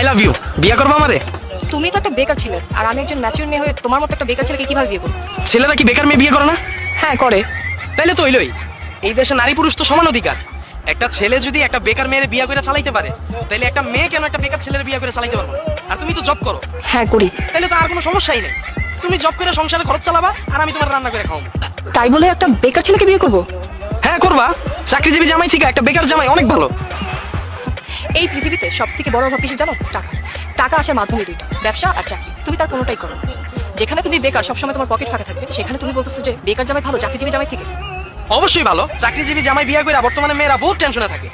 I love you. বিয়ে করব আমারে? তুমি তো একটা বেকার ছেলে আর আমি একজন ম্যাচিউর মেয়ে হয়ে তোমার মতো একটা বেকার ছেলেকে কীভাবে বিয়ে করব? ছেলেরা কি বেকার মেয়ে বিয়ে করে না? হ্যাঁ করে। তাইলে তো হইলই। এই দেশে নারী পুরুষ তো সমান অধিকার। একটা ছেলে যদি একটা বেকার মেয়ের বিয়ে করে চালাইতে পারে তাহলে একটা মেয়ে কেন একটা বেকার ছেলের বিয়ে করে চালাইতে পারব? আর তুমি তো জব করো। হ্যাঁ করি। তাহলে তো আর কোনো সমস্যাই নেই। তুমি জব করে সংসারে খরচ চালাবা আর আমি তোমার রান্না করে খাওয়াবো। তাই বলে একটা বেকার ছেলেকে বিয়ে করব? হ্যাঁ করবা। চাকরিজীবী জামাই থেকে একটা বেকার জামাই অনেক ভালো। এই পৃথিবীতে সব থেকে বড় অভাব কিসে জানো? টাকা। টাকা আসার মাধ্যমে দুইটা, ব্যবসা আর চাকরি। তুমি তার কোনোটাই করো। যেখানে তুমি বেকার, সবসময় তোমার পকেট ফাঁকা থাকবে, সেখানে তুমি বলতেছো যে বেকার জামাই ভালো, চাকরিজীবী জামাই থেকে। অবশ্যই ভালো। চাকরিজীবী জামাই বিয়ে করে বর্তমানে মেয়েরা বহুত টেনশনে থাকে।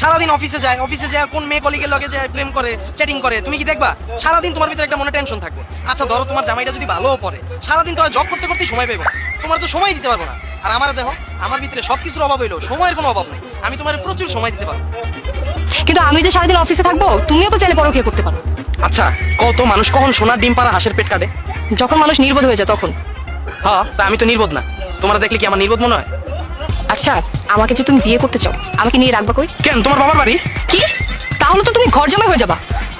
সারাদিন অফিসে যায় অফিসে যায়, কোন মেয়ে কলিগের লগে যায়, প্রেম করে চ্যাটিং করে, তুমি কি দেখবা? সারাদিন তোমার ভিতরে একটা মনে টেনশন থাকবে। আচ্ছা ধরো তোমার জামাইটা যদি ভালোও পড়ে, সারাদিন তোমার জব করতে করতে সময় পাইবো। তোমার তো সময় দিতে পারব না। আর আমার দেখো আমার ভিতরে সব কিছুর অভাব হইল, সময়ের কোনো অভাব নেই। আমি তোমার প্রচুর সময় দিতে পারব। কিন্তু আমি যে সারাদিন অফিসে থাকব তুমিও তো চাইলে পরকিয়া করতে পারো। আচ্ছা কত মানুষ কখন সোনার ডিম পাড়া হাঁসের পেট কাটে? যখন মানুষ নির্বোধ হয়ে যায় তখন। হ্যাঁ তা আমি তো নির্বোধ না। তোমরা দেখলে কি আমার নির্বোধ মনে হয়? আচ্ছা আমাকে যে তুমি বিয়ে করতে চাও আমাকে নিয়ে রাখবা কই? কেন তোমার বাবার বাড়ি? কি? তাহলে তো তুমি ঘর জামাই হয়ে যাবা।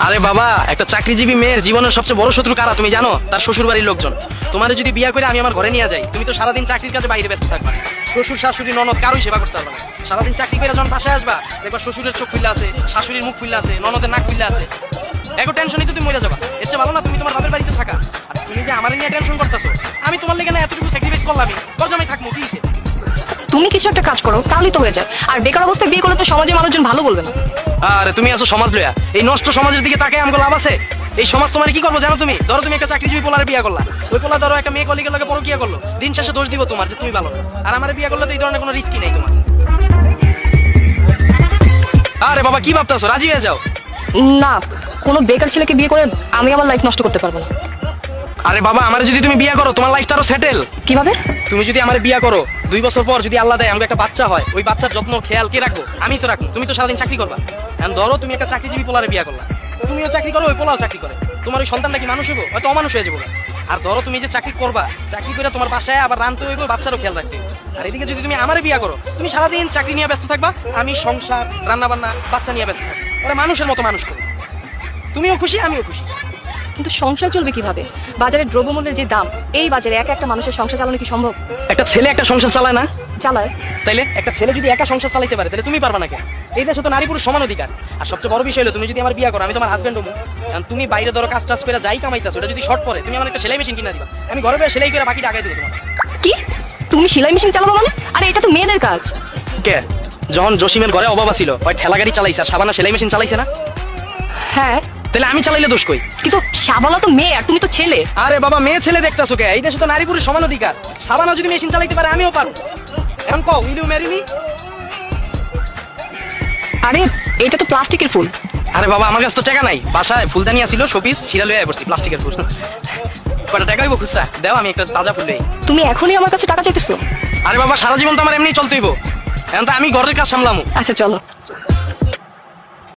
আরে বাবা একটা চাকরিজীবী মেয়ের জীবনের সবচেয়ে বড় শত্রু কারা তুমি জানো? তার শ্বশুর বাড়ির লোকজন। তোমার যদি বিয়ে করে আমি আমার ঘরে নিয়ে যাই তুমি তো সারাদিন চাকরির কাছে বাইরে ব্যস্ত থাকবা। শ্বশুর শাশুড়ি ননদ কারোই সেবা করতে পারবে না। সারাদিন চাকরি করে যখন বাসায় আসবা দেখবা শ্বশুরের চোখ খুললে আছে শাশুড়ির মুখ খুললে আছে ননদের নাক খুললে আছে। একটু টেনশনই তো তুমি মরে যাবা। এর চেয়ে ভালো না তুমি তোমার বাপের বাড়িতে থাকা। আর তুমি যে আমার নিয়ে টেনশন করতেছো আমি তোমার লেগে না এতটুকু স্যাক্রিফাইস করলামই। তোর জামাই থাকব কি? তুমি কিছু একটা কাজ করো তাহলেই তো হয়ে যায়। আর বেকার অবস্থায় বিয়ে করলে তো সমাজে মানুষজন ভালো বলবে না। আর তুমি আসো সমাজ লইয়া এই নষ্ট সমাজের দিকে তাকে আমগো লাভ আছে? এই সমাজ তোমার কি করব জানো তুমি? ধরো তুমি একটা চাকরিজীবী পোলারে বিয়ে করলা। ওই পোলা ধরো একটা মেয়ে কলিগের লগে পরকিয়া করল। দিন শেষে দোষ দিব তোমার যে তুমি ভালো আর আমার বিয়ে করলে তো এই ধরনের কোনো রিস্কই নেই তোমার। আরে বাবা কি ভাবতাছো? রাজি হয়ে যাও। না কোনো বেকার ছেলেকে বিয়ে করে আমি আমার লাইফ নষ্ট করতে পারব না। আরে বাবা আমার যদি তুমি বিয়ে করো তোমার লাইফটা আরও সেটেল কীভাবে? তুমি যদি আমার বিয়ে করো দুই বছর পর যদি আল্লাহ দেয় আমাকে একটা বাচ্চা হয় ওই বাচ্চার যত্ন খেয়াল কে রাখব আমি তো রাখব তুমি তো সারাদিন চাকরি করবা। এখন ধরো তুমি একটা চাকরিজীবী পোলারে বিয়ে করলা। তুমিও চাকরি করো ওই পোলাও চাকরি করে। তোমার ওই সন্তানটা কি মানুষ হইব? হয়তো অমানুষ হয়ে যাব। আর ধরো তুমি যে চাকরি করবা, চাকরি করে তোমার বাসায় আবার রানতে হইব, বাচ্চারও খেয়াল রাখতে। আর এদিকে যদি তুমি আমার বিয়া করো, তুমি সারাদিন চাকরি নিয়ে ব্যস্ত থাকবা, আমি সংসার, রান্নাবান্না, বাচ্চা নিয়ে ব্যস্ত থাকব। ওরা মানুষের মতো মানুষ করো। তুমিও খুশি, আমিও খুশি। কিন্তু সংসার চলবে কীভাবে? বাজারে দ্রব্যমূল্যের যে দাম এই বাজারে একা একটা মানুষের সংসার চালানো কি সম্ভব? একটা ছেলে একটা সংসার চালায় না? চালায়। তাইলে? একটা ছেলে যদি একা সংসার চালাইতে পারে তাহলে তুমি পারবা না কেন? এই দেশে তো নারী পুরুষ সমান অধিকার। আর সবচেয়ে বড় বিষয় হলো তুমি যদি আমার বিয়ে করো আমি তোমার হাজবেন্ড হব। কারণ তুমি বাইরে ধরো কাজ টাজ করে যাই কামাইতেছো ওটা যদি শর্ট পড়ে তুমি আমার একটা সেলাই মেশিন কিনা দিবা। আমি ঘরে বসে সেলাই করে বাকিটা আগাই দেবো তোমার কি? তুমি সেলাই মেশিন চালাবো মানে? আরে এটা তো মেয়েদের কাজ। কে? যখন জসিমের ঘরে অভাব ছিল ওই ঠেলা গাড়ি চালাইছে আর সাবানা সেলাই মেশিন চালাইছে না? হ্যাঁ তাহলে আমি চালাইলে দোষ কই? কিন্তু শাবালা তো মেয়ে আর তুমি তো ছেলে। আরে বাবা মেয়ে ছেলে দেখতেছো কে? এই দেশে তো নারী পুরুষ সমান অধিকার। সাবানা যদি মেশিন চালাইতে পারে আমিও পারব। এখন কও উইল ইউ ম্যারি মি আরে এটা তো প্লাস্টিকের ফুল। আরে বাবা আমার কাছে তো টাকা নাই। বাসায় ফুলদানি আসিল শোপিস ছিড়া লইয়া পড়ছি প্লাস্টিকের ফুল। কটা টাকা হইব খুচরা? দেও আমি একটা তাজা ফুল দেই। তুমি এখনই আমার কাছে টাকা চাইতেছো? আরে বাবা সারা জীবন তো আমার এমনি চলতেইব। এখন তো আমি ঘরের কাজ সামলামু। আচ্ছা চলো।